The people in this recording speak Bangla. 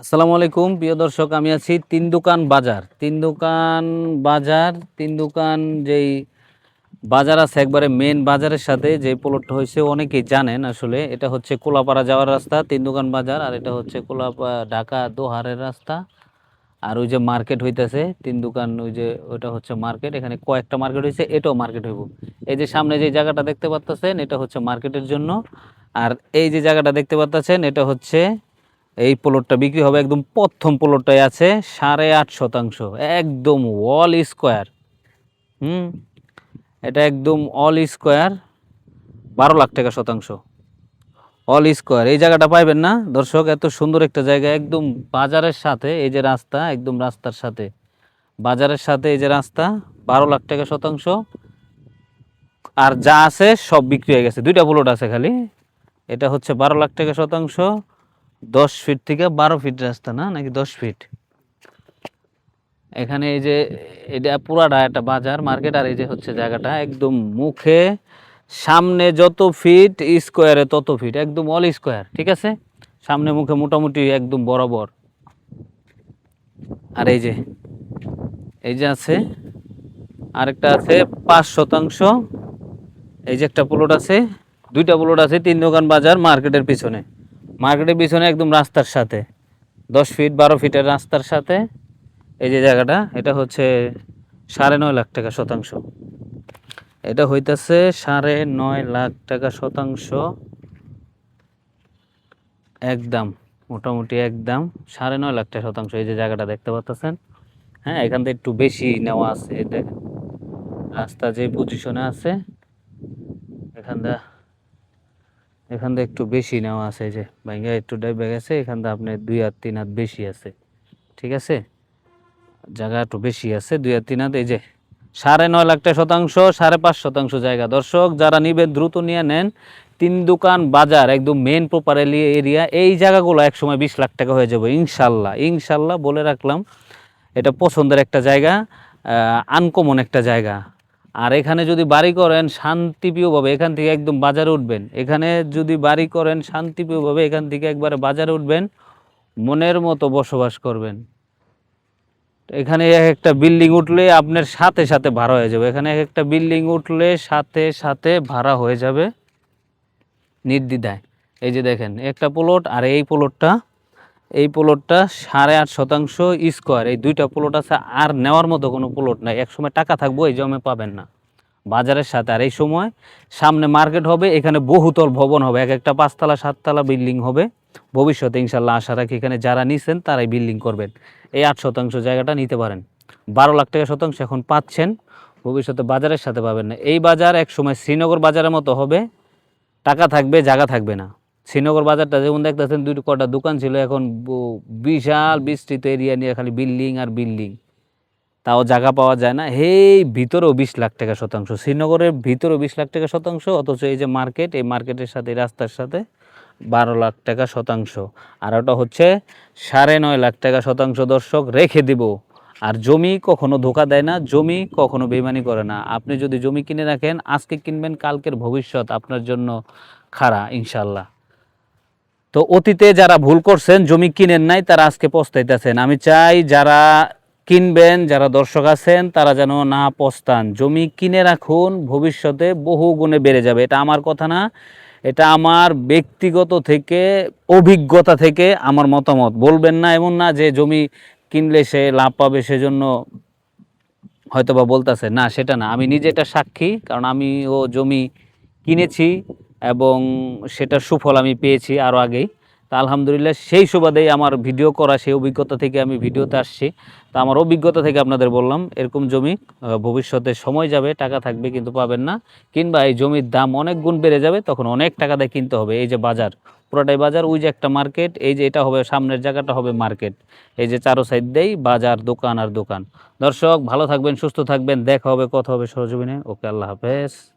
আসসালামু আলাইকুম, প্রিয় দর্শক, আমি আছি তিন দোকান বাজার। তিন দোকান বাজার তিন দোকান যেই বাজার আছে, একবারে মেন বাজারের সাথে যে প্লটটা হয়েছে, অনেকেই জানেন আসলে। এটা হচ্ছে কোলাপাড়া যাওয়ার রাস্তা তিন দোকান বাজার, আর এটা হচ্ছে কোলাপা ঢাকা দোহারের রাস্তা। আর ওই যে মার্কেট হইতেছে তিন দোকান ওই যে ওইটা হচ্ছে মার্কেট। এখানে কয়েকটা মার্কেট হয়েছে এটাও মার্কেট হইব। এই যে সামনে যে জায়গাটা দেখতে পাচ্ছেন এটা হচ্ছে মার্কেটের জন্য। আর এই যে জায়গাটা দেখতে পাচ্ছেন এটা হচ্ছে এই প্লটটা বিক্রি হবে একদম প্রথম প্লটটাই আছে সাড়ে আট শতাংশ, একদম অল স্কোয়ার হুম? এটা একদম অল স্কোয়ার বারো লাখ টাকা শতাংশ। অল স্কোয়ার এই জায়গাটা পাইবেন না। দর্শক, এত সুন্দর একটা জায়গা, একদম বাজারের সাথে, এই যে রাস্তা, একদম রাস্তার সাথে। বাজারের সাথে এই যে রাস্তা, বারো লাখ টাকা শতাংশ। আর যা আছে সব বিক্রি হয়ে গেছে। দুইটা প্লট আছে খালি। এটা হচ্ছে বারো লাখ টাকা শতাংশ। দশ ফিট থেকে বারো ফিট রাস্তা, না? নাকি দশ ফিট এখানে এই যে, এটা পুরাটা একটা বাজার, মার্কেট, আর এই যে হচ্ছে জায়গাটা, একদম মুখে, সামনে যত ফিট স্কোয়ারে তত ফিট একদম অল স্কোয়ার ঠিক আছে? সামনে মুখে মোটামুটি একদম বরাবর। আর এই যে এই যে আছে, আরেকটা আছে পাঁচ শতাংশ। এই যে একটা প্লট আছে, দুইটা প্লট আছে, তিন দোকান বাজার, মার্কেটের পিছনে। মার্কেটের পিছনে একদম রাস্তার সাথে। দশ ফিট বারো ফিটের রাস্তার সাথে। এই যে জায়গাটা, এটা হচ্ছে সাড়ে নয় লাখ টাকা শতাংশ। এটা হইতেছে সাড়ে নয় লাখ টাকা শতাংশ। একদম, মোটামুটি একদম সাড়ে নয় লাখ টাকা শতাংশ। এই যে জায়গাটা দেখতে পাচ্ছেন হ্যাঁ এখান থেকে একটু বেশি নেওয়া আছে। এটা রাস্তা যে পজিশনে আছে, এখান থেকে এখান থেকে একটু বেশি নেওয়া আছে যে ভাঙ্গা একটু ডাইবে গেছে, এখান থেকে আপনার দুই হাত তিন হাত বেশি আছে, ঠিক আছে? জায়গা একটু বেশি আছে, দুই হাত তিন হাত, এই যে সাড়ে নয় লাখ শতাংশ, সাড়ে পাঁচ শতাংশ জায়গা। দর্শক, যারা নিবেন দ্রুত নিয়ে নেন, তিন দোকান, বাজার, একদম মেন প্রপার এরিয়া এই জায়গাগুলো একসময় বিশ লাখ টাকা হয়ে যাবে, ইনশাল্লাহ। ইনশাল্লাহ বলে রাখলাম, এটা পছন্দের একটা জায়গা আনকমন একটা জায়গা। আর এখানে যদি বাড়ি করেন, শান্তিপ্রিয়ভাবে এখান থেকে একদম বাজারে উঠবেন। এখানে যদি বাড়ি করেন, শান্তিপ্রিয়ভাবে এখান থেকে একবারে বাজারে উঠবেন, মনের মতো বসবাস করবেন। এখানে এক একটা বিল্ডিং উঠলে আপনার সাথে সাথে ভাড়া হয়ে যাবে। এখানে এক একটা বিল্ডিং উঠলে সাথে সাথে ভাড়া হয়ে যাবে নির্দ্বিধায়। এই যে দেখেন, একটা প্লট আর এই প্লটটা এই প্লটটা সাড়ে আট শতাংশ স্কোয়ার এই দুইটা প্লট আছে, আর নেওয়ার মতো কোনো প্লট নাই। এক সময় টাকা থাকব, এই জমে পাবেন না। বাজারের সাথে। আর এই সময় সামনে মার্কেট হবে, এখানে বহুতল ভবন হবে। এক একটা পাঁচতলা, সাততলা বিল্ডিং হবে। ভবিষ্যতে ইনশাল্লাহ আশা রাখি এখানে যারা নিছেন, তারাই বিল্ডিং করবেন। এই আট শতাংশ জায়গাটা নিতে পারেন। বারো লাখ টাকা শতাংশ এখন পাচ্ছেন। ভবিষ্যতে বাজারের সাথে পাবেন না। এই বাজার এক সময় শ্রীনগর বাজারের মতো হবে। টাকা থাকবে, জায়গা থাকবে না। শ্রীনগর বাজারটা যেমন দেখতেছেন দুটো কটা দোকান ছিল, এখন বিশাল বিস্তৃত এরিয়া নিয়ে খালি বিল্ডিং আর বিল্ডিং। তাও জায়গা পাওয়া যায় না। এই ভিতরেও বিশ লাখ টাকা শতাংশ। শ্রীনগরের ভিতরেও বিশ লাখ টাকা শতাংশ, অথচ এই যে মার্কেট, এই মার্কেটের সাথে রাস্তার সাথে বারো লাখ টাকা শতাংশ। আর ওটা হচ্ছে সাড়ে নয় লাখ টাকা শতাংশ দর্শক, রেখে দিব। আর জমি কখনো ধোকা দেয় না, জমি কখনো বেমানি করে না। আপনি যদি জমি কিনে রাখেন, আজকে কিনবেন, কালকের ভবিষ্যৎ আপনার জন্য খাড়া ইনশাল্লাহ তো অতীতে যারা ভুল করছেন, জমি কিনেন নাই, তারা আজকে পস্তাইতেছেন। আমি চাই যারা কিনবেন, যারা দর্শক আছেন, তারা যেন না পস্তান। জমি কিনে রাখুন, ভবিষ্যতে বহু গুণে বেড়ে যাবে। এটা আমার কথা না, এটা আমার ব্যক্তিগত থেকে, অভিজ্ঞতা থেকে আমার মতামত। বলবেন না এমন না যে জমি কিনলে সে লাভ পাবে সেজন্য হয়তো বা বলতেছে। না, সেটা না। আমি নিজে এটা সাক্ষী, কারণ আমিও জমি কিনেছি। এবং সেটার সুফল আমি পেয়েছি আরও আগেই। তা আলহামদুলিল্লাহ সেই সুবাদেই আমার ভিডিও করা, সেই অভিজ্ঞতা থেকে আমি ভিডিওতে আসছি। তা আমার অভিজ্ঞতা থেকে আপনাদের বললাম, এরকম জমি ভবিষ্যতে সময় যাবে, টাকা থাকবে কিন্তু পাবেন না। কিংবা এই জমির দাম অনেক গুণ বেড়ে যাবে, তখন অনেক টাকা দিয়ে কিনতে হবে। এই যে বাজার, পুরোটাই বাজার, ওই যে একটা মার্কেট, এই যে এটা হবে, সামনের জায়গাটা হবে মার্কেট। এই যে চারো সাইড দেই, বাজার, দোকান আর দোকান। দর্শক, ভালো থাকবেন, সুস্থ থাকবেন, দেখা হবে, কথা হবে সরজমিনে। ওকে, আল্লাহ হাফেজ।